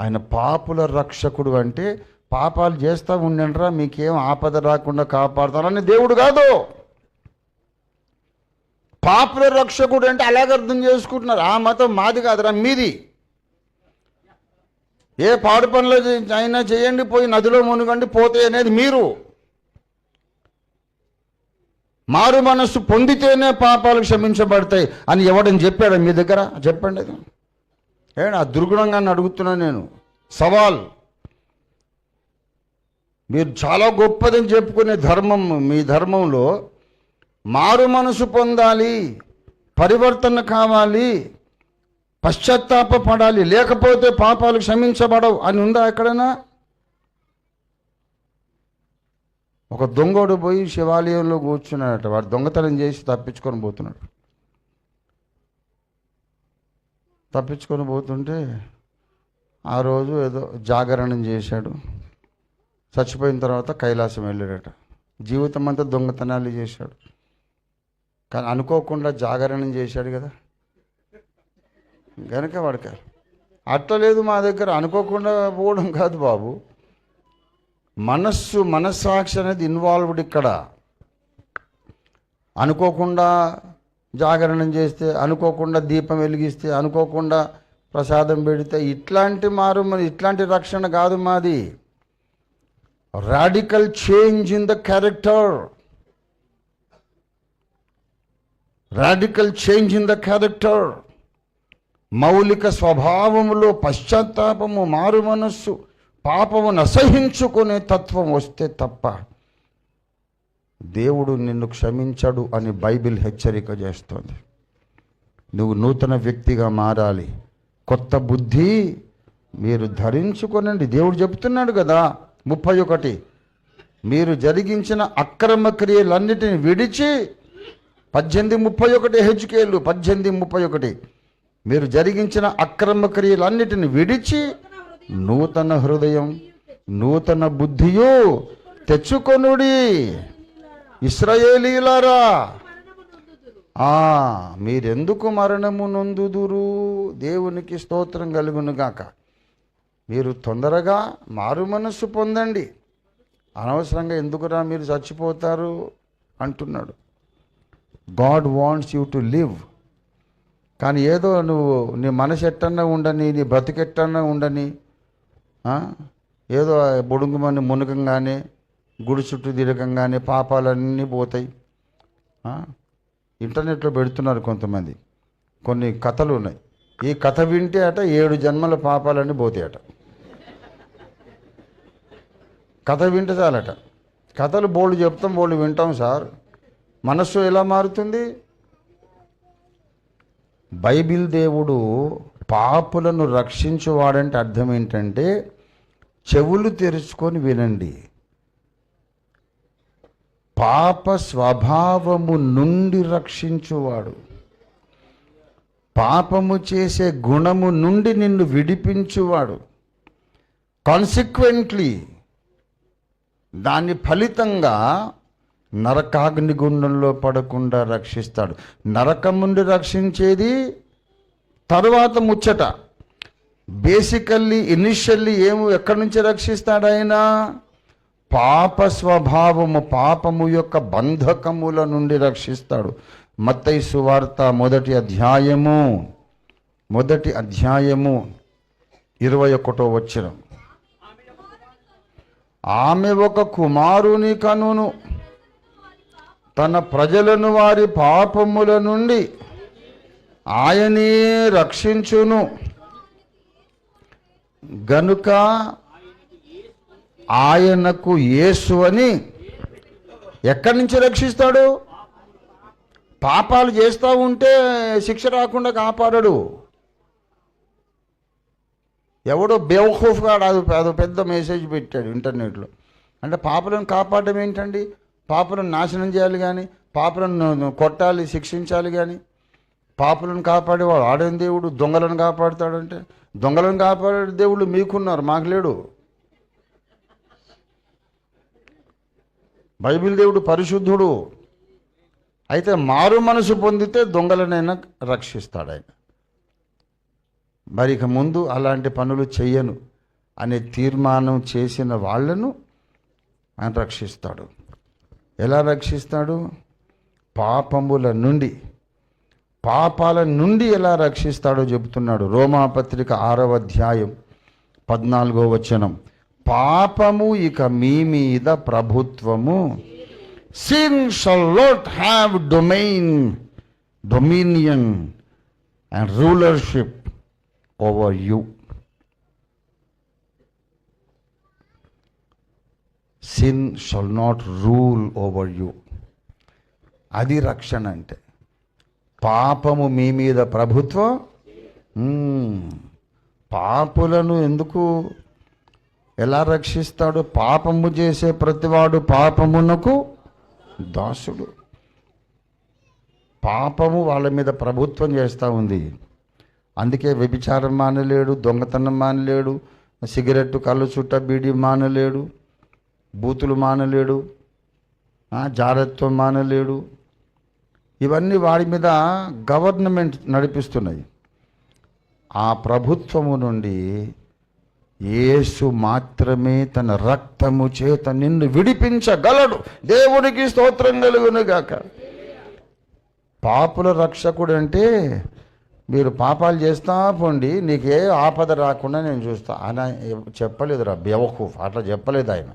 ఆయన పాపుల రక్షకుడు అంటే పాపాలు చేస్తూ ఉండండిరా మీకేం ఆపద రాకుండా కాపాడుతారని దేవుడు కాదు. పాపుల రక్షకుడు అంటే అలాగ అర్థం చేసుకుంటున్నారు. ఆ మతం మాది కాదురా మీది. ఏ పాడు పనులు అయినా చేయండి పోయి నదిలో మునుగండి పోతే అనేది మీరు. మారు మనస్సు పొందితేనే పాపాలు క్షమించబడతాయి అని ఎవడని చెప్పాడు మీ దగ్గర? చెప్పండి అది. ఏడు ఆ దుర్గుణంగా అడుగుతున్నాను నేను. సవాల్. మీరు చాలా గొప్పదని చెప్పుకునే ధర్మం మీ ధర్మంలో మారు మనసు పొందాలి పరివర్తన కావాలి పశ్చాత్తాప పడాలి లేకపోతే పాపాలు క్షమించబడవు అని ఉందా ఎక్కడైనా? ఒక దొంగోడు పోయి శివాలయంలో కూర్చున్నాడట వాడు దొంగతనం చేసి తప్పించుకొని పోతున్నాడు. తప్పించుకొని పోతుంటే ఆ రోజు ఏదో జాగరణం చేశాడు. చచ్చిపోయిన తర్వాత కైలాసం వెళ్ళాడట. జీవితం అంతా దొంగతనాలు చేశాడు. కానీ అనుకోకుండా జాగరణం చేశాడు కదా. కనుక వాడికి అట్లా లేదు మా దగ్గర అనుకోకుండా పోవడం కాదు బాబు. మనస్సు మనస్సాక్షి అనేది ఇన్వాల్వ్డ్ ఇక్కడ. అనుకోకుండా జాగరణం చేస్తే అనుకోకుండా దీపం వెలిగిస్తే అనుకోకుండా ప్రసాదం పెడితే ఇట్లాంటి మారు మరి ఇట్లాంటి రక్షణ కాదు మాది. Radical change in the character radical change in the character మౌలిక స్వభావములో పశ్చాత్తాపము మారు మనస్సు పాపమును అసహించుకునే తత్వం వస్తే తప్ప దేవుడు నిన్ను క్షమించడు అని బైబిల్ హెచ్చరిక చేస్తుంది. నువ్వు నూతన వ్యక్తిగా మారాలి. కొత్త బుద్ధి మీరు ధరించుకొనండి. దేవుడు చెప్తున్నాడు కదా ముప్పై ఒకటి. మీరు జరిగించిన అక్రమ క్రియలన్నిటిని విడిచి పద్దెనిమిది ముప్పై ఒకటి హెచ్కేళ్ళు పద్దెనిమిది ముప్పై ఒకటి. మీరు జరిగించిన అక్రమ క్రియలన్నిటిని విడిచి నూతన హృదయం నూతన బుద్ధియు తెచ్చుకొనుడి. ఇస్రాయేలీలారా? ఆ మీరెందుకు మరణము నొందుదురు? దేవునికి స్తోత్రం కలుగునుగాక. మీరు తొందరగా మారు మనస్సు పొందండి. అనవసరంగా ఎందుకురా మీరు చచ్చిపోతారు? అంటున్నాడు. God wants you to live. కానీ ఏదో నువ్వు నీ మనసు ఎట్టన్నా ఉండని నీ బ్రతికెట్టన్నా ఉండని ఏదో బొడుగుమని మునకంగానే గుడి చుట్టూ తిరగంగానే పాపాలన్నీ పోతాయి. ఇంటర్నెట్లో పెడుతున్నారు కొంతమంది. కొన్ని కథలు ఉన్నాయి. ఈ కథ వింటే అట ఏడు జన్మల పాపాలన్నీ పోతాయట. కథ వింటే చాలట. కథలు బోళ్ళు చెప్తాం బోళ్ళు వింటాం సార్. మనస్సు ఎలా మారుతుంది? బైబిల్ దేవుడు పాపులను రక్షించేవాడంటే అర్థం ఏంటంటే చెవులు తెరుచుకొని వినండి. పాప స్వభావము నుండి రక్షించువాడు. పాపము చేసే గుణము నుండి నిన్ను విడిపించువాడు. కాన్సిక్వెంట్లీ దాని ఫలితంగా నరకాగ్ని గుండంలో పడకుండా రక్షిస్తాడు. నరకం నుండి రక్షించేది తరువాత ముచ్చట. బేసికల్లీ ఇనిషియల్లీ ఏమో ఎక్కడి నుంచి రక్షిస్తాడు ఆయన పాప స్వభావము పాపము యొక్క బంధకముల నుండి రక్షిస్తాడు. మత్తయి సువార్త మొదటి అధ్యాయము మొదటి అధ్యాయము ఇరవై ఒకటో వచ్చిన ఆమె ఒక కుమారుని కనును. తన ప్రజలను వారి పాపముల నుండి ఆయనే రక్షించును. గనుక ఆయనకు యేసు అని ఎక్కడి నుంచి రక్షిస్తాడు? పాపాలు చేస్తూ ఉంటే శిక్ష రాకుండా కాపాడడు. ఎవడో బేవఖూఫ్గా అది అదో పెద్ద మెసేజ్ పెట్టాడు ఇంటర్నెట్లో. అంటే పాపలను కాపాడడం ఏంటండి? పాపలను నాశనం చేయాలి కానీ పాపలను కొట్టాలి శిక్షించాలి కానీ పాపలను కాపాడేవాడు. ఆడని దేవుడు? దొంగలను కాపాడుతాడంటే దొంగలను కాపాడే దేవుళ్ళు మీకున్నారు మాకు లేడు. బైబిల్ దేవుడు పరిశుద్ధుడు. అయితే మారు మనసు పొందితే దొంగలనైనా రక్షిస్తాడు ఆయన. మరి ఇక ముందు అలాంటి పనులు చెయ్యను అనే తీర్మానం చేసిన వాళ్ళను ఆయన రక్షిస్తాడు. ఎలా రక్షిస్తాడు? పాపముల నుండి. పాపాల నుండి ఎలా రక్షిస్తాడో చెబుతున్నాడు. రోమాపత్రిక ఆరవ అధ్యాయం పద్నాలుగో వచనం. పాపము ఇక మీ మీద ప్రభుత్వము. Sin shall not have domain dominion and rulership over you sin shall not rule over you అది రక్షణ అంటే. పాపము మీ మీద ప్రభుత్వం? Hmm. పాపులను ఎందుకు ఎలా రక్షిస్తాడు? పాపము చేసే ప్రతివాడు పాపమునకు దాసుడు. పాపము వాళ్ళ మీద ప్రభుత్వం చేస్తూ ఉంది. అందుకే వ్యభిచారం మానలేడు దొంగతనం మానలేడు సిగరెట్టు కళ్ళు చుట్ట బీడి మానలేడు బూతులు మానలేడు జారత్వం మానలేడు. ఇవన్నీ వాడి మీద గవర్నమెంట్ నడిపిస్తున్నాయి. ఆ ప్రభుత్వము నుండి యేసు మాత్రమే తన రక్తము చేత నిన్ను విడిపించగలడు. దేవునికి స్తోత్రం కలుగునుగాక. పాపుల రక్షకుడు అంటే మీరు పాపాలు చేస్తా పోండి నీకే ఆపద రాకుండా నేను చూస్తా. ఆయన చెప్పలేదురా బెవకూఫ్ అట్లా చెప్పలేదు ఆయన.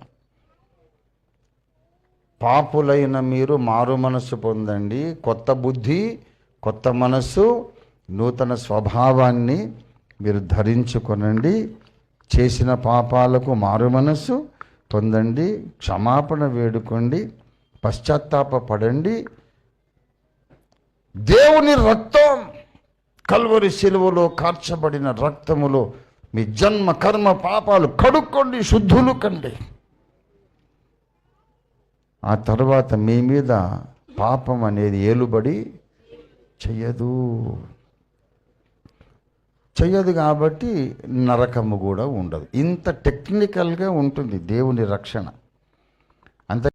పాపులైన మీరు మారు మనస్సు పొందండి. కొత్త బుద్ధి కొత్త మనస్సు నూతన స్వభావాన్ని మీరు ధరించుకొనండి. చేసిన పాపాలకు మారు మనస్సు పొందండి క్షమాపణ వేడుకోండి పశ్చాత్తాపపడండి. దేవుని రక్తం కల్వరి శిలువలో కార్చబడిన రక్తములో మీ జన్మ కర్మ పాపాలు కడుక్కోండి శుద్ధులు కండి. ఆ తర్వాత మీ మీద పాపం అనేది ఏలుబడి చెయ్యదు చెయ్యదు కాబట్టి నరకము కూడా ఉండదు. ఇంత టెక్నికల్గా ఉంటుంది దేవుని రక్షణ. అంత